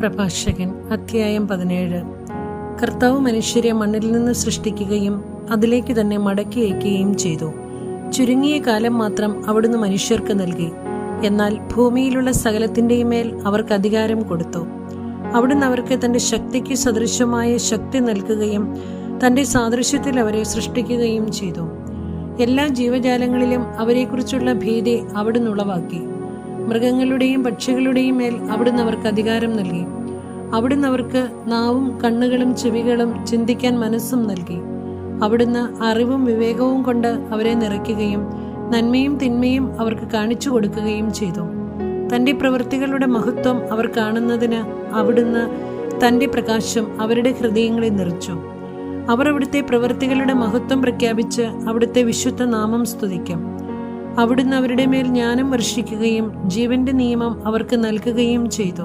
പ്രഭാഷകൻ അധ്യായം പതിനേഴ്. കർത്താവ് മനുഷ്യരെ മണ്ണിൽ നിന്ന് സൃഷ്ടിക്കുകയും അതിലേക്ക് തന്നെ മടക്കി അയക്കുകയും ചെയ്തു. ചുരുങ്ങിയ കാലം മാത്രം അവിടുന്ന് മനുഷ്യർക്ക് നൽകി. എന്നാൽ ഭൂമിയിലുള്ള സകലത്തിന്റെയും മേൽ അവർക്ക് അധികാരം കൊടുത്തു. അവിടുന്ന് അവർക്ക് തന്റെ ശക്തിക്ക് സദൃശമായ ശക്തി നൽകുകയും തന്റെ സാദൃശ്യത്തിൽ അവരെ സൃഷ്ടിക്കുകയും ചെയ്തു. എല്ലാ ജീവജാലങ്ങളിലും അവരെക്കുറിച്ചുള്ള ഭീതി അവിടുന്ന് ഉളവാക്കി. മൃഗങ്ങളുടെയും പക്ഷികളുടെയും മേൽ അവിടുന്ന് അവർക്ക് അധികാരം നൽകി. അവിടുന്ന് അവർക്ക് നാവും കണ്ണുകളും ചെവികളും ചിന്തിക്കാൻ മനസ്സും നൽകി. അവിടുന്ന് അറിവും വിവേകവും കൊണ്ട് അവരെ നിറയ്ക്കുകയും നന്മയും തിന്മയും അവർക്ക് കാണിച്ചു കൊടുക്കുകയും ചെയ്തു. തന്റെ പ്രവൃത്തികളുടെ മഹത്വം അവർ കാണുന്നതിന് അവിടുന്ന് തന്റെ പ്രകാശം അവരുടെ ഹൃദയങ്ങളെ നിറച്ചു. അവർ അവിടുത്തെ പ്രവൃത്തികളുടെ മഹത്വം പ്രഖ്യാപിച്ച് അവിടുത്തെ വിശുദ്ധ നാമം സ്തുതിക്കും. അവിടുന്ന് അവരുടെ മേൽ ജ്ഞാനം വർഷിക്കുകയും ജീവന്റെ നിയമം അവർക്ക് നൽകുകയും ചെയ്തു.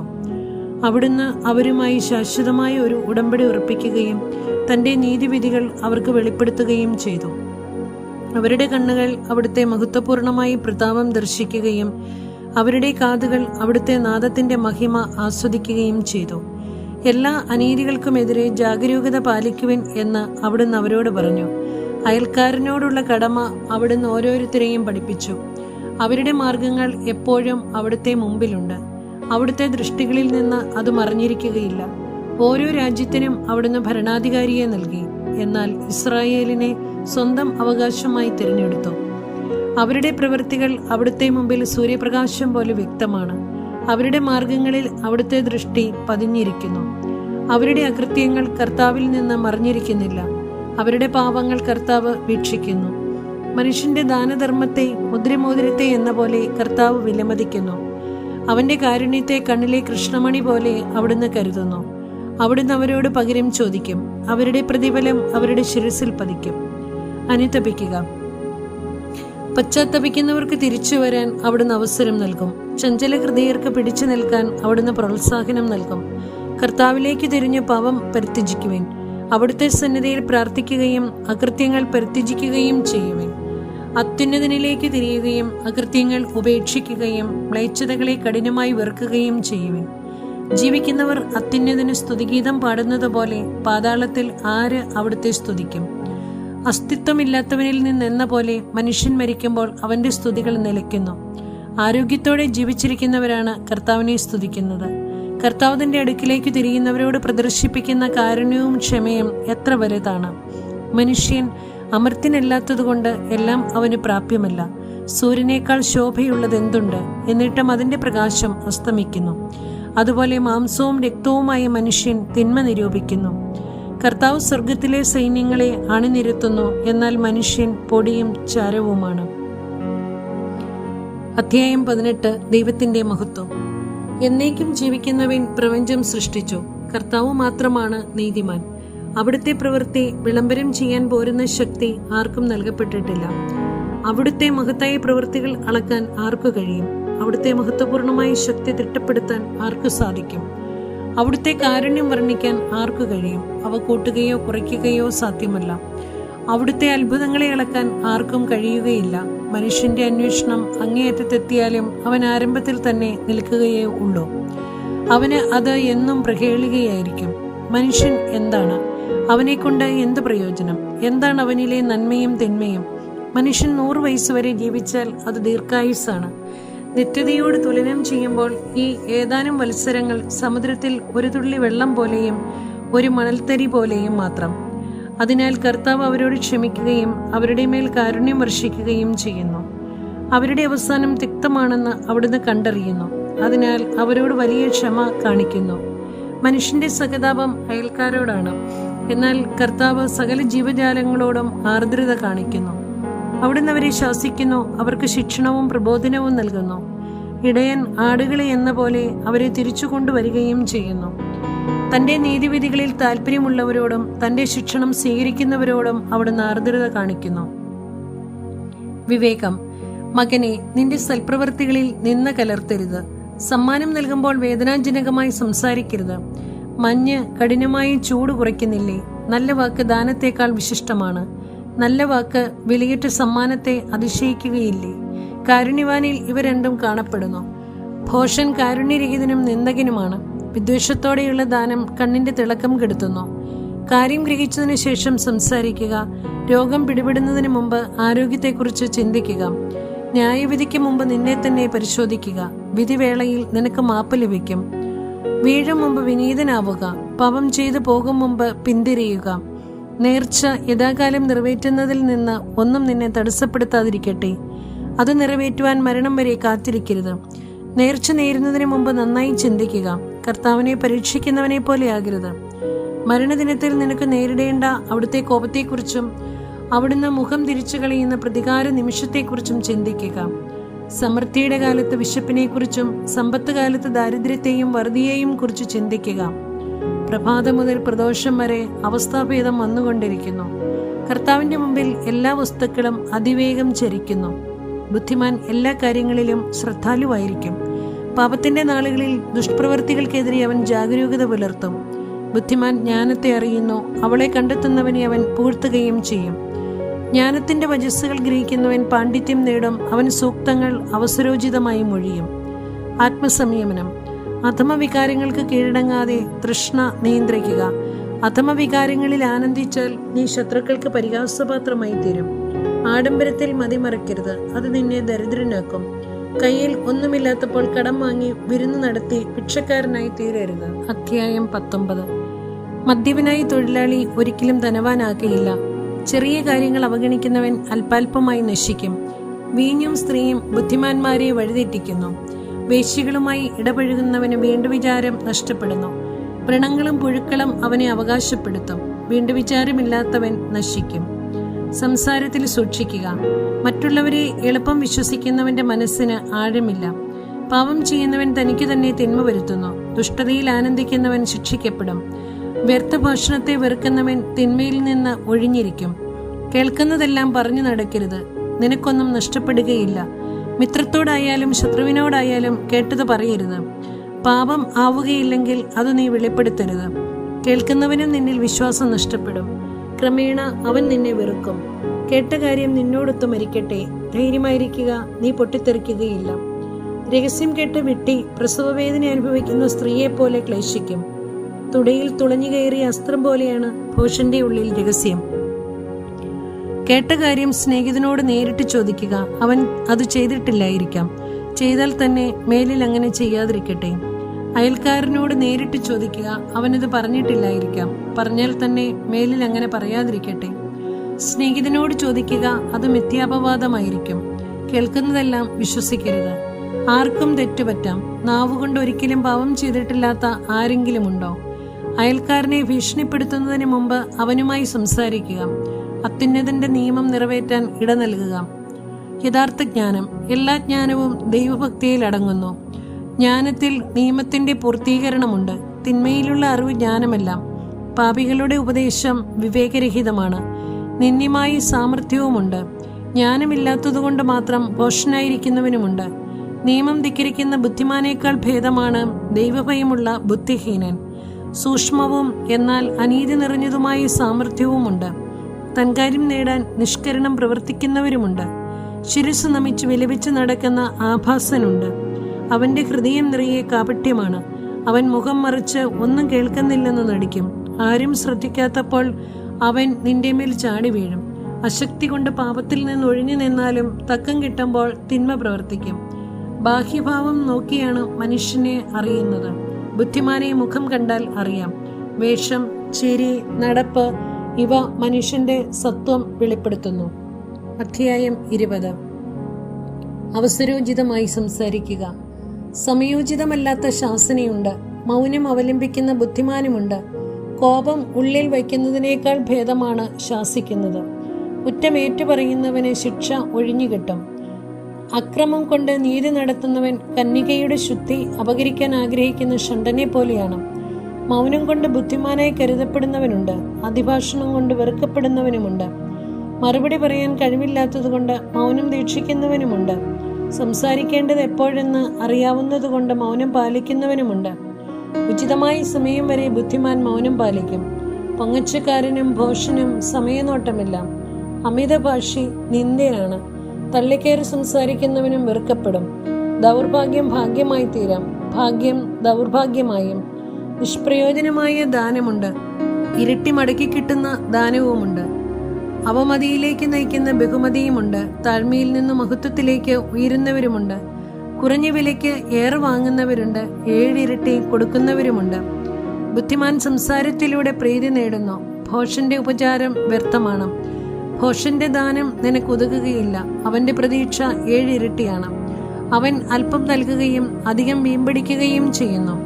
അവിടുന്ന് അവരുമായി ശാശ്വതമായ ഒരു ഉടമ്പടി ഉറപ്പിക്കുകയും തന്റെ നീതിവിധികൾ അവർക്ക് വെളിപ്പെടുത്തുകയും ചെയ്തു. അവരുടെ കണ്ണുകൾ അവിടുത്തെ മഹത്വപൂർണമായി പ്രതാപം ദർശിക്കുകയും അവരുടെ കാതുകൾ അവിടുത്തെ നാദത്തിന്റെ മഹിമ ആസ്വദിക്കുകയും ചെയ്തു. എല്ലാ അനീതികൾക്കുമെതിരെ ജാഗരൂകത പാലിക്കുവിൻ എന്ന് അവിടുന്ന് അവരോട് പറഞ്ഞു. അയൽക്കാരനോടുള്ള കടമ അവിടുന്ന് ഓരോരുത്തരെയും പഠിപ്പിച്ചു. അവരുടെ മാർഗങ്ങൾ എപ്പോഴും അവിടുത്തെ മുമ്പിലുണ്ട്. അവിടുത്തെ ദൃഷ്ടികളിൽ നിന്ന് അത് മറിഞ്ഞിരിക്കുകയില്ല. ഓരോ രാജ്യത്തിനും അവിടുന്ന് ഭരണാധികാരിയെ നൽകി. എന്നാൽ ഇസ്രായേലിനെ സ്വന്തം അവകാശമായി തിരഞ്ഞെടുത്തു. അവരുടെ പ്രവൃത്തികൾ അവിടുത്തെ മുമ്പിൽ സൂര്യപ്രകാശം പോലെ വ്യക്തമാണ്. അവരുടെ മാർഗങ്ങളിൽ അവിടുത്തെ ദൃഷ്ടി പതിഞ്ഞിരിക്കുന്നു. അവരുടെ അകൃത്യങ്ങൾ കർത്താവിൽ നിന്ന് മറിഞ്ഞിരിക്കുന്നില്ല. അവരുടെ പാവങ്ങൾ കർത്താവ് വീക്ഷിക്കുന്നു. മനുഷ്യന്റെ ദാനധർമ്മത്തെ മുദ്രമോതിരത്തെ എന്ന പോലെ കർത്താവ് വിലമതിക്കുന്നു. അവന്റെ കാരുണ്യത്തെ കണ്ണിലെ കൃഷ്ണമണി പോലെ അവിടുന്ന് കരുതുന്നു. അവിടുന്ന് അവരോട് പകരം ചോദിക്കും. അവരുടെ പ്രതിഫലം അവരുടെ ശിരസിൽ പതിക്കും. അനുതപിക്കുക. പശ്ചാത്തപിക്കുന്നവർക്ക് തിരിച്ചു വരാൻ അവിടുന്ന് അവസരം നൽകും. ചഞ്ചല ഹൃദയർക്ക് പിടിച്ചു നിൽക്കാൻ അവിടുന്ന് പ്രോത്സാഹനം നൽകും. കർത്താവിലേക്ക് തിരിഞ്ഞ് പാവം പരിത്യജിക്കുവേൻ. അവിടുത്തെ സന്നിധിയിൽ പ്രാർത്ഥിക്കുകയും അകൃത്യങ്ങൾ പരിത്യജിക്കുകയും ചെയ്യുവിൻ. അത്യുന്നതനിലേക്ക് തിരിയുകയും അകൃത്യങ്ങൾ ഉപേക്ഷിക്കുകയും മ്ലേച്ഛതകളെ കഠിനമായി വെറുക്കുകയും ചെയ്യുവിൻ. ജീവിക്കുന്നവർ അത്യുന്നതന് സ്തുതിഗീതം പാടുന്നത് പോലെ പാതാളത്തിൽ ആര് അവിടുത്തെ സ്തുതിക്കും? അസ്തിത്വമില്ലാത്തവനിൽ നിന്നെന്ന പോലെ മനുഷ്യൻ മരിക്കുമ്പോൾ അവന്റെ സ്തുതികൾ നിലയ്ക്കുന്നു. ആരോഗ്യത്തോടെ ജീവിച്ചിരിക്കുന്നവരാണ് കർത്താവിനെ സ്തുതിക്കുന്നത്. കർത്താവിന്റെ അടുക്കിലേക്ക് തിരിയുന്നവരോട് പ്രദർശിപ്പിക്കുന്ന കാരുണ്യവും ക്ഷമയും എത്ര വലുതാണ്. മനുഷ്യൻ അമർത്തിനല്ലാത്തതുകൊണ്ട് എല്ലാം അവന് പ്രാപ്യമല്ല. സൂര്യനേക്കാൾ ശോഭയുള്ളത് എന്തുണ്ട്? എന്നിട്ടും അതിന്റെ പ്രകാശം അസ്തമിക്കുന്നു. അതുപോലെ മാംസവും രക്തവുമായ മനുഷ്യൻ തിന്മ നിരൂപിക്കുന്നു. കർത്താവ് സ്വർഗത്തിലെ സൈന്യങ്ങളെ അണിനിരത്തുന്നു എന്നാൽ മനുഷ്യൻ പൊടിയും ചാരവുമാണ്. അധ്യായം പതിനെട്ട് ദൈവത്തിന്റെ മഹത്വം. എന്നേക്കും ജീവിക്കുന്നവൻ പ്രപഞ്ചം സൃഷ്ടിച്ചു. കർത്താവ് മാത്രമാണ് നീതിമാൻ. അവിടുത്തെ പ്രവൃത്തി വിളംബരം ചെയ്യാൻ പോരുന്ന ശക്തി ആർക്കും നൽകപ്പെട്ടിട്ടില്ല. അവിടുത്തെ മഹത്തായ പ്രവൃത്തികൾ അളക്കാൻ ആർക്കു കഴിയും? അവിടുത്തെ മഹത്വപൂർണമായ ശക്തി തിട്ടപ്പെടുത്താൻ ആർക്കു സാധിക്കും? അവിടുത്തെ കാരുണ്യം വർണിക്കാൻ ആർക്കു കഴിയും? അവ കൂട്ടുകയോ കുറയ്ക്കുകയോ സാധ്യമല്ല. അവിടുത്തെ അത്ഭുതങ്ങളെ ഇളക്കാൻ ആർക്കും കഴിയുകയില്ല. മനുഷ്യന്റെ അന്വേഷണം അങ്ങേയറ്റത്തെത്തിയാലും അവൻ ആരംഭത്തിൽ തന്നെ നിൽക്കുകയേ ഉള്ളൂ. അവന് അത് എന്നും പ്രകേളുകയായിരിക്കും മനുഷ്യൻ എന്താണ്? അവനെക്കൊണ്ട് എന്ത് പ്രയോജനം? എന്താണ് അവനിലെ നന്മയും തിന്മയും? മനുഷ്യൻ നൂറ് വയസ്സ് വരെ ജീവിച്ചാൽ അത് ദീർഘായുസ്സാണ്. നിത്യതയോട് തുലനം ചെയ്യുമ്പോൾ ഈ ഏതാനും മത്സരങ്ങൾ സമുദ്രത്തിൽ ഒരു തുള്ളി വെള്ളം പോലെയും ഒരു മണൽത്തരി പോലെയും മാത്രം. അതിനാൽ കർത്താവ് അവരോട് ക്ഷമിക്കുകയും അവരുടെ മേൽ കാരുണ്യം വർഷിക്കുകയും ചെയ്യുന്നു. അവരുടെ അവസാനം തിക്തമാണെന്ന് അവിടുന്ന് കണ്ടറിയുന്നു. അതിനാൽ അവരോട് വലിയ ക്ഷമ കാണിക്കുന്നു. മനുഷ്യന്റെ സഹതാപം അയൽക്കാരോടാണ്. എന്നാൽ കർത്താവ് സകല ജീവജാലങ്ങളോടും ആർദ്രത കാണിക്കുന്നു. അവിടുന്ന് അവരെ ശാസിക്കുന്നു. അവർക്ക് ശിക്ഷണവും പ്രബോധനവും നൽകുന്നു. ഇടയൻ ആടുകളെ എന്ന പോലെ അവരെ തിരിച്ചു കൊണ്ടുവരികയും ചെയ്യുന്നു. തന്റെ നീതിവിധികളിൽ താല്പര്യമുള്ളവരോടും തന്റെ ശിക്ഷണം സ്വീകരിക്കുന്നവരോടും അവിടുന്ന് ആർദ്രത കാണിക്കുന്നു. വിവേകം മകനെ നിന്റെ സൽപ്രവർത്തികളിൽ നിന്ന് കലർത്തരുത്. സമ്മാനം നൽകുമ്പോൾ വേദനാജനകമായി സംസാരിക്കരുത്. മഞ്ഞ് കഠിനമായി ചൂട് കുറയ്ക്കുന്നില്ലേ? നല്ല വാക്ക് ദാനത്തേക്കാൾ വിശിഷ്ടമാണ്. നല്ല വാക്ക് വിലയിട്ട സമ്മാനത്തെ അതിശയിക്കുകയില്ലേ? കാരുണ്യവാനിൽ ഇവ രണ്ടും കാണപ്പെടുന്നു. ഭോഷൻ കാരുണ്യരഹിതനും നിന്ദകനുമാണ്. വിദ്വേഷത്തോടെയുള്ള ദാനം കണ്ണിന്റെ തിളക്കം കെടുത്തുന്നു. കാര്യം ഗ്രഹിച്ചതിനു ശേഷം സംസാരിക്കുക രോഗം പിടിപെടുന്നതിന് മുമ്പ് ആരോഗ്യത്തെക്കുറിച്ച് ചിന്തിക്കുക ന്യായവിധിക്ക് മുമ്പ് നിന്നെ തന്നെ പരിശോധിക്കുക വിധിവേളയിൽ നിനക്ക് മാപ്പ് ലഭിക്കും. വീഴും മുമ്പ് വിനീതനാവുക പാപം ചെയ്തു പോകും മുമ്പ് പിന്തിരിയുക. നേർച്ച യഥാകാലം നിറവേറ്റുന്നതിൽ നിന്ന് ഒന്നും നിന്നെ തടസ്സപ്പെടുത്താതിരിക്കട്ടെ. അത് നിറവേറ്റുവാൻ മരണം വരെ കാത്തിരിക്കരുത്. നേർച്ച നേരുന്നതിന് മുമ്പ് നന്നായി ചിന്തിക്കുക. കർത്താവിനെ പരീക്ഷിക്കുന്നവനെ പോലെ ആകരുത്. മരണദിനത്തിൽ നിനക്ക് നേരിടേണ്ട അവിടുത്തെ കോപത്തെക്കുറിച്ചും അവിടുന്ന് മുഖം തിരിച്ചു കളയുന്ന പ്രതികാര നിമിഷത്തെക്കുറിച്ചും ചിന്തിക്കുക. സമൃദ്ധിയുടെ കാലത്ത് വിശപ്പിനെക്കുറിച്ചും സമ്പത്ത് കാലത്ത് ദാരിദ്ര്യത്തെയും വറുതിയെയും കുറിച്ച് ചിന്തിക്കുക. പ്രഭാതം മുതൽ പ്രദോഷം വരെ അവസ്ഥാഭേദം വന്നുകൊണ്ടിരിക്കുന്നു. കർത്താവിന്റെ മുമ്പിൽ എല്ലാ വസ്തുക്കളും അതിവേഗം ചരിക്കുന്നു. ബുദ്ധിമാൻ എല്ലാ കാര്യങ്ങളിലും ശ്രദ്ധാലുവായിരിക്കും. പാപത്തിന്റെ നാളുകളിൽ ദുഷ്പ്രവർത്തികൾക്കെതിരെ അവൻ ജാഗരൂകത പുലർത്തും. ബുദ്ധിമാൻ ജ്ഞാനത്തെ അറിയുന്നു അവളെ കണ്ടെത്തുന്നവനെ അവൻ പൂഴ്ത്തുകയും ചെയ്യും. ജ്ഞാനത്തിന്റെ വജസ്സുകൾ ഗ്രഹിക്കുന്നവൻ പാണ്ഡിത്യം നേടും അവൻ സൂക്തങ്ങൾ അവസരോചിതമായി മൊഴിയും. ആത്മസംയമനം. അധമവികാരങ്ങൾക്ക് കീഴടങ്ങാതെ തൃഷ്ണ നിയന്ത്രിക്കുക. അധമവികാരങ്ങളിൽ ആനന്ദിച്ചാൽ നീ ശത്രുക്കൾക്ക് പരിഹാസപാത്രമായി തീരും. ആഡംബരത്തിൽ മതിമറക്കരുത്. അത് നിന്നെ ദരിദ്രനാക്കും. കയ്യിൽ ഒന്നുമില്ലാത്തപ്പോൾ കടം വാങ്ങി വിരുന്ന് നടത്തി ഭിക്ഷക്കാരനായി തീരരുത്. അധ്യായം പത്തൊമ്പത്. മദ്യപനായി തൊഴിലാളി ഒരിക്കലും ധനവാനാകയില്ല. ചെറിയ കാര്യങ്ങൾ അവഗണിക്കുന്നവൻ അല്പാൽപമായി നശിക്കും. വീഞ്ഞും സ്ത്രീയും ബുദ്ധിമാന്മാരെ വഴിതെറ്റിക്കുന്നു. വേശ്യകളുമായി ഇടപഴകുന്നവന് വീണ്ടുവിചാരം നഷ്ടപ്പെടുന്നു. വ്രണങ്ങളും പുഴുക്കളും അവനെ അവകാശപ്പെടുത്തും. വീണ്ടുവിചാരമില്ലാത്തവൻ നശിക്കും. സംസാരത്തിൽ സൂക്ഷിക്കുക. മറ്റുള്ളവരെ എളുപ്പം വിശ്വസിക്കുന്നവന്റെ മനസ്സിന് ആഴമില്ല. പാവം ചെയ്യുന്നവൻ തനിക്ക് തന്നെ തിന്മ വരുത്തുന്നു. ദുഷ്ടതയിൽ ആനന്ദിക്കുന്നവൻ ശിക്ഷിക്കപ്പെടും. വ്യർത്ഥ ഭക്ഷണത്തെ വെറുക്കുന്നവൻ തിന്മയിൽ നിന്ന് ഒഴിഞ്ഞിരിക്കും. കേൾക്കുന്നതെല്ലാം പറഞ്ഞു നടക്കരുത്. നിനക്കൊന്നും നഷ്ടപ്പെടുകയില്ല. മിത്രത്തോടായാലും ശത്രുവിനോടായാലും കേട്ടത് പറയരുത്. പാപം ആവുകയില്ലെങ്കിൽ അത് നീ വെളിപ്പെടുത്തരുത്. കേൾക്കുന്നവനും നിന്നിൽ വിശ്വാസം നഷ്ടപ്പെടും. ക്രമേണ അവൻ നിന്നെ വെറുക്കും. കേട്ട കാര്യം നിന്നോടൊത്ത് മരിക്കട്ടെ. ധൈര്യമായിരിക്കുക. നീ പൊട്ടിത്തെറിക്കുകയില്ല. രഹസ്യം കേട്ട് വിട്ടി പ്രസവവേദന അനുഭവിക്കുന്ന സ്ത്രീയെ പോലെ ക്ലേശിക്കും. തുടയിൽ തുളഞ്ഞു കയറിയ അസ്ത്രം പോലെയാണ് ഭൂഷന്റെ ഉള്ളിൽ രഹസ്യം. കേട്ട കാര്യം സ്നേഹിതനോട് നേരിട്ട് ചോദിക്കുക. അവൻ അത് ചെയ്തിട്ടില്ലായിരിക്കാം. ചെയ്താൽ തന്നെ മേലിൽ അങ്ങനെ ചെയ്യാതിരിക്കട്ടെ. അയൽക്കാരനോട് നേരിട്ട് ചോദിക്കുക. അവനത് പറഞ്ഞിട്ടില്ലായിരിക്കാം. പറഞ്ഞാൽ തന്നെ മേലിൽ അങ്ങനെ പറയാതിരിക്കട്ടെ. സ്നേഹിതനോട് ചോദിക്കുക. അത് മിഥ്യാപവാദമായിരിക്കും. കേൾക്കുന്നതെല്ലാം വിശ്വസിക്കരുത്. ആർക്കും തെറ്റുപറ്റാം. നാവുകൊണ്ട് ഒരിക്കലും പാവം ചെയ്തിട്ടില്ലാത്ത ആരെങ്കിലും ഉണ്ടോ? അയൽക്കാരനെ ഭീഷണിപ്പെടുത്തുന്നതിന് മുമ്പ് അവനുമായി സംസാരിക്കുക. അത്യുന്നതന്റെ നിയമം നിറവേറ്റാൻ ഇട നൽകുക. യഥാർത്ഥ ജ്ഞാനം എല്ലാ ജ്ഞാനവും ദൈവഭക്തിയിൽ അടങ്ങുന്നു. ജ്ഞാനത്തിൽ നിയമത്തിന്റെ പൂർത്തീകരണമുണ്ട്. തിന്മയിലുള്ള അറിവ് ജ്ഞാനമെല്ലാം പാപികളുടെ ഉപദേശം വിവേകരഹിതമാണ്. നിന്ദ്യമായി സാമർഥ്യവുമുണ്ട്. ജ്ഞാനമില്ലാത്തതുകൊണ്ട് മാത്രം ഭോഷനായിരിക്കുന്നവനുമുണ്ട് നിയമം ധിക്കരിക്കുന്ന ബുദ്ധിമാനേക്കാൾ ഭേദമാണ് ദൈവഭയമുള്ള ബുദ്ധിഹീനൻ. സൂക്ഷ്മവും എന്നാൽ അനീതി നിറഞ്ഞതുമായ സാമർഥ്യവുമുണ്ട്. തൻകാര്യം നേടാൻ നിഷ്കരണം പ്രവർത്തിക്കുന്നവരുമുണ്ട്. ശിരസ് നമിച്ച് വിലപിച്ച് നടക്കുന്ന ആഭാസനുണ്ട്. അവന്റെ ഹൃദയം നിറയെ കാപട്യമാണ്. അവൻ മുഖം മറിച്ച് ഒന്നും കേൾക്കുന്നില്ലെന്ന് നടിക്കും. ആരും ശ്രദ്ധിക്കാത്തപ്പോൾ അവൻ നിന്റെ മേൽ ചാടി വീഴും. അശക്തി കൊണ്ട് പാപത്തിൽ നിന്ന് ഒഴിഞ്ഞു നിന്നാലും തക്കം കിട്ടുമ്പോൾ തിന്മ പ്രവർത്തിക്കും. ബാഹ്യഭാവം നോക്കിയാണ് മനുഷ്യനെ അറിയുന്നത്. ബുദ്ധിമാനെ മുഖം കണ്ടാൽ അറിയാം. വേഷം ചിരി നടപ്പ് ഇവ മനുഷ്യന്റെ സത്വം വെളിപ്പെടുത്തുന്നു. അധ്യായം ഇരുപത്. അവസരോചിതമായി സംസാരിക്കുക. സമയോചിതമല്ലാത്ത ശാസനയുണ്ട്. മൗനം അവലംബിക്കുന്ന ബുദ്ധിമാനുമുണ്ട്. കോപം ഉള്ളിൽ വയ്ക്കുന്നതിനേക്കാൾ ഭേദമാണ് ശാസിക്കുന്നത്. കുറ്റമേറ്റു പറയുന്നവന് ശിക്ഷ ഒഴിഞ്ഞുകിട്ടും. അക്രമം കൊണ്ട് നീതി നടത്തുന്നവൻ കന്യകയുടെ ശുദ്ധി അപകരിക്കാൻ ആഗ്രഹിക്കുന്ന ഷണ്ടനെ പോലെയാണ് മൗനം കൊണ്ട് ബുദ്ധിമാനായി കരുതപ്പെടുന്നവനുണ്ട്. അതിഭാഷണം കൊണ്ട് വെറുക്കപ്പെടുന്നവനുമുണ്ട്. മറുപടി പറയാൻ കഴിവില്ലാത്തതുകൊണ്ട് മൗനം ദീക്ഷിക്കുന്നവനുമുണ്ട്. സംസാരിക്കേണ്ടത് എപ്പോഴെന്ന് അറിയാവുന്നതുകൊണ്ട് മൗനം പാലിക്കുന്നവനുമുണ്ട്. ഉചിതമായ സമയം വരെ ബുദ്ധിമാൻ മൗനം പാലിക്കും. പൊങ്ങച്ചക്കാരനും ഭോഷനും സമയനോട്ടമില്ല. അമിതഭാഷി നിന്ദ്യനാണ് തള്ളിക്കയറി സംസാരിക്കുന്നവനും വെറുക്കപ്പെടും. ദൗർഭാഗ്യം ഭാഗ്യമായി തീരാം ഭാഗ്യം ദൗർഭാഗ്യമായും. നിഷ്പ്രയോജനമായ ദാനമുണ്ട്. ഇരട്ടി മടക്കി കിട്ടുന്ന ദാനവുമുണ്ട്. അവമതിയിലേക്ക് നയിക്കുന്ന ബഹുമതിയുമുണ്ട്. താഴ്മയിൽ നിന്ന് മഹത്വത്തിലേക്ക് ഉയരുന്നവരുമുണ്ട്. കുറഞ്ഞ വിലയ്ക്ക് ഏറെ വാങ്ങുന്നവരുണ്ട്. ഏഴിരട്ടി കൊടുക്കുന്നവരുമുണ്ട്. ബുദ്ധിമാൻ സംസാരത്തിലൂടെ പ്രീതി നേടുന്നു. ഭോഷന്റെ ഉപചാരം വ്യർത്ഥമാണ്. ഭോഷന്റെ ദാനം നിനക്ക് ഉതകുകയില്ല. അവന്റെ പ്രതീക്ഷ ഏഴിരട്ടിയാണ് അവൻ അല്പം നൽകുകയും അധികം വീമ്പടിക്കുകയും ചെയ്യുന്നു.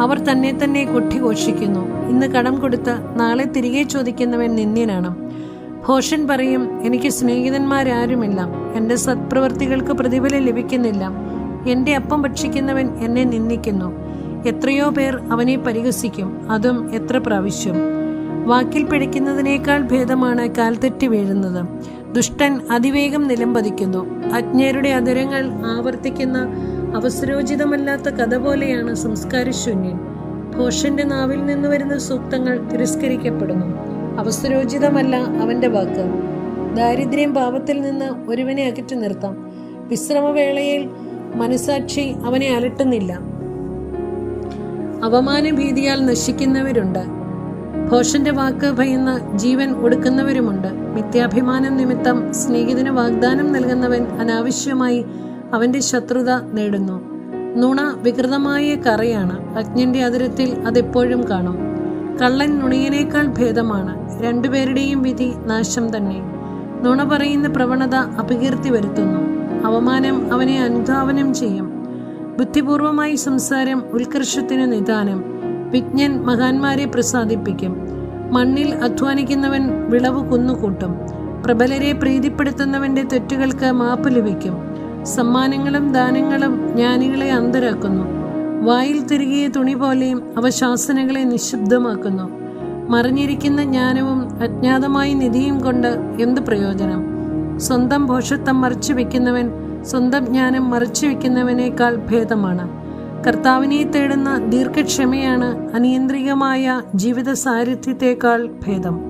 അവർ തന്നെ തന്നെ കൊട്ടിഘോഷിക്കുന്നു. ഇന്ന് കടം കൊടുത്ത് നാളെ തിരികെ ചോദിക്കുന്നവൻ നിന്ദ്യനാണ്. ഭോഷൻ പറയും എനിക്ക് സ്നേഹിതന്മാരാരുമില്ല. എന്റെ സത്പ്രവർത്തികൾക്ക് പ്രതിഫലം ലഭിക്കുന്നില്ല. എന്റെ അപ്പം ഭക്ഷിക്കുന്നവൻ എന്നെ നിന്ദിക്കുന്നു. എത്രയോ പേർ അവനെ പരിഹസിക്കും. അതും എത്ര പ്രാവശ്യം. വാക്കിൽ പിഴയ്ക്കുന്നതിനേക്കാൾ ഭേദമാണ് കാൽതെറ്റി വീഴുന്നത്. ദുഷ്ടൻ അതിവേഗം നിലംപതിക്കുന്നു. അജ്ഞരുടെ അതിരങ്ങൾ ആവർത്തിക്കുന്ന അവസരോചിതമല്ലാത്ത കഥ പോലെയാണ് സംസ്കാരശൂന്യൻ ഘോഷന്റെ നാവിൽ നിന്ന് വരുന്ന സൂക്തങ്ങൾ തിരസ്കരിക്കപ്പെടുന്നു. അവസരോചിതമല്ല അവന്റെ വാക്ക്. ദാരിദ്ര്യം പാപത്തിൽ നിന്ന് ഒരുവനെ അകറ്റി നിർത്താം. വിശ്രമവേളയിൽ മനസാക്ഷി അവനെ അലട്ടുന്നില്ല. അവമാന ഭീതിയാൽ നശിക്കുന്നവരുണ്ട്. ഘോഷന്റെ വാക്ക് ഭയന്ന് ജീവൻ ഒടുക്കുന്നവരുമുണ്ട്. മിഥ്യാഭിമാനം നിമിത്തം സ്നേഹിതന് വാഗ്ദാനം നൽകുന്നവൻ അനാവശ്യമായി അവന്റെ ശത്രുത നേടുന്നു. നുണ വികൃതമായ കറയാണ്. അജ്ഞന്റെ അതിരത്തിൽ അതെപ്പോഴും കാണും. കള്ളൻ നുണിയനേക്കാൾ ഭേദമാണ്. രണ്ടുപേരുടെയും വിധി നാശം തന്നെ. നുണ പറയുന്ന പ്രവണത അപകീർത്തി വരുത്തുന്നു. അവമാനം അവനെ അനുധാവനം ചെയ്യും. ബുദ്ധിപൂർവമായി സംസാരം ഉത്കർഷത്തിന് നിദാനം. വിജ്ഞൻ മഹാന്മാരെ പ്രസാദിപ്പിക്കും. മണ്ണിൽ അധ്വാനിക്കുന്നവൻ വിളവ് കുന്നുകൂട്ടും. പ്രബലരെ പ്രീതിപ്പെടുത്തുന്നവന്റെ തെറ്റുകൾക്ക് മാപ്പ് ലഭിക്കും. സമ്മാനങ്ങളും ദാനങ്ങളും ജ്ഞാനികളെ അന്തരാക്കുന്നു. വായിൽ തിരികിയ തുണി പോലെയും അവ ശാസനകളെ നിശബ്ദമാക്കുന്നു. മറിഞ്ഞിരിക്കുന്ന ജ്ഞാനവും അജ്ഞാതമായ നിധിയും കൊണ്ട് എന്ത് പ്രയോജനം? സ്വന്തം ഭോഷത്വം മറച്ചു വെക്കുന്നവൻ സ്വന്തം ജ്ഞാനം മറച്ചു വെക്കുന്നവനേക്കാൾ ഭേദമാണ്. കർത്താവിനെ തേടുന്ന ദീർഘക്ഷമയാണ് അനിയന്ത്രികമായ ജീവിത സാരഥ്യത്തെക്കാൾ ഭേദം.